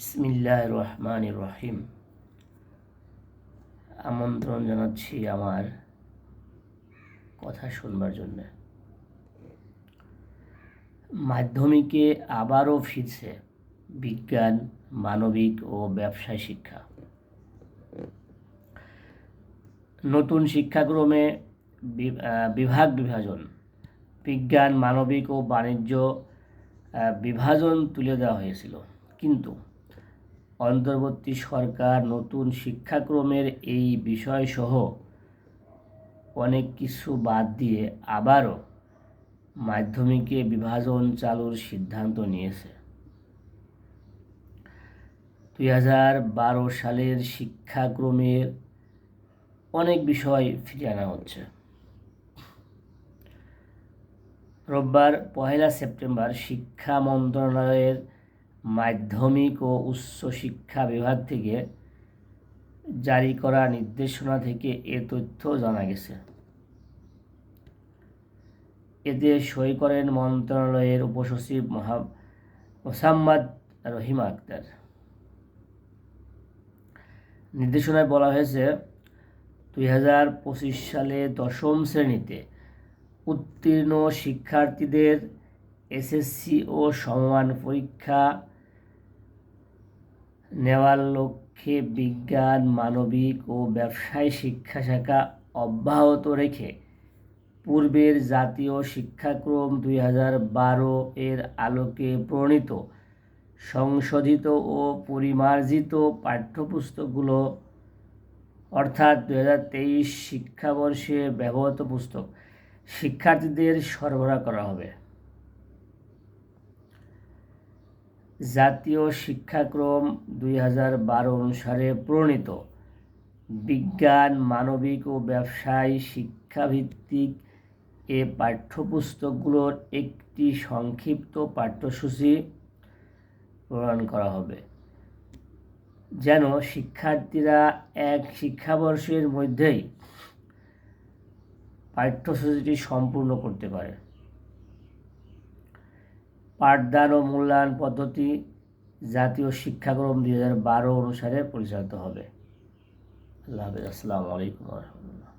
বিসমিল্লাহ রহমান রহিম আমন্ত্রণ জানাচ্ছি আমার কথা শুনবার জন্যে। মাধ্যমিকে আবারও ফিরছে বিজ্ঞান, মানবিক ও ব্যবসায় শিক্ষা। নতুন শিক্ষাক্রমে বিভাগ বিভাজন, বিজ্ঞান, মানবিক ও বাণিজ্য বিভাজন তুলে দেওয়া হয়েছিল। কিন্তু অন্তর্বর্তী সরকার নতুন শিক্ষাক্রমের এই বিষয়সহ অনেক কিছু বাদ দিয়ে আবারও মাধ্যমিকে বিভাজন চালুর সিদ্ধান্ত নিয়েছে। দুই হাজার বারো সালের শিক্ষাক্রমের অনেক বিষয় ফিরিয়ে আনা হচ্ছে। রোববার পহেলা সেপ্টেম্বর শিক্ষা মন্ত্রণালয়ের মাধ্যমিক ও উচ্চ শিক্ষা বিভাগ থেকে জারি করা নির্দেশনা থেকে এ তথ্য জানা গেছে। এতে সই করেন মন্ত্রণালয়ের উপসচিব মহা, মোসাম্মদ রহিমা আক্তার নির্দেশনায় বলা হয়েছে, দুই হাজার পঁচিশ সালে দশম শ্রেণীতে উত্তীর্ণ শিক্ষার্থীদের এসএসসি ও সমান পরীক্ষা নেওয়ার লক্ষ্যে বিজ্ঞান, মানবিক ও ব্যবসায় শিক্ষা শাখা অব্যাহত রেখে পূর্বের জাতীয় শিক্ষাক্রম দুই হাজার বারো এর আলোকে প্রণীত সংশোধিত ও পরিমার্জিত পাঠ্যপুস্তকগুলো, অর্থাৎ দু হাজার তেইশ শিক্ষাবর্ষে ব্যবহৃত পুস্তক, শিক্ষার্থীদের সরবরাহ করা হবে। জাতীয় শিক্ষাক্রম দুই হাজার বারো অনুসারে প্রণীত। বিজ্ঞান, মানবিক ও ব্যবসায় শিক্ষাভিত্তিক এ পাঠ্যপুস্তকগুলোর একটি সংক্ষিপ্ত পাঠ্যসূচি প্রণয়ন করা হবে। যেন শিক্ষার্থীরা এক শিক্ষাবর্ষের মধ্যেই পাঠ্যসূচিটি সম্পূর্ণ করতে পারে। পাঠদান ও মূল্যায়ন পদ্ধতি জাতীয় শিক্ষাক্রম দুই হাজার বারো অনুসারে পরিচালিত হবে। আল্লাহ হাফিজ। আসসালামু আলাইকুম রহমতুল্লাহ।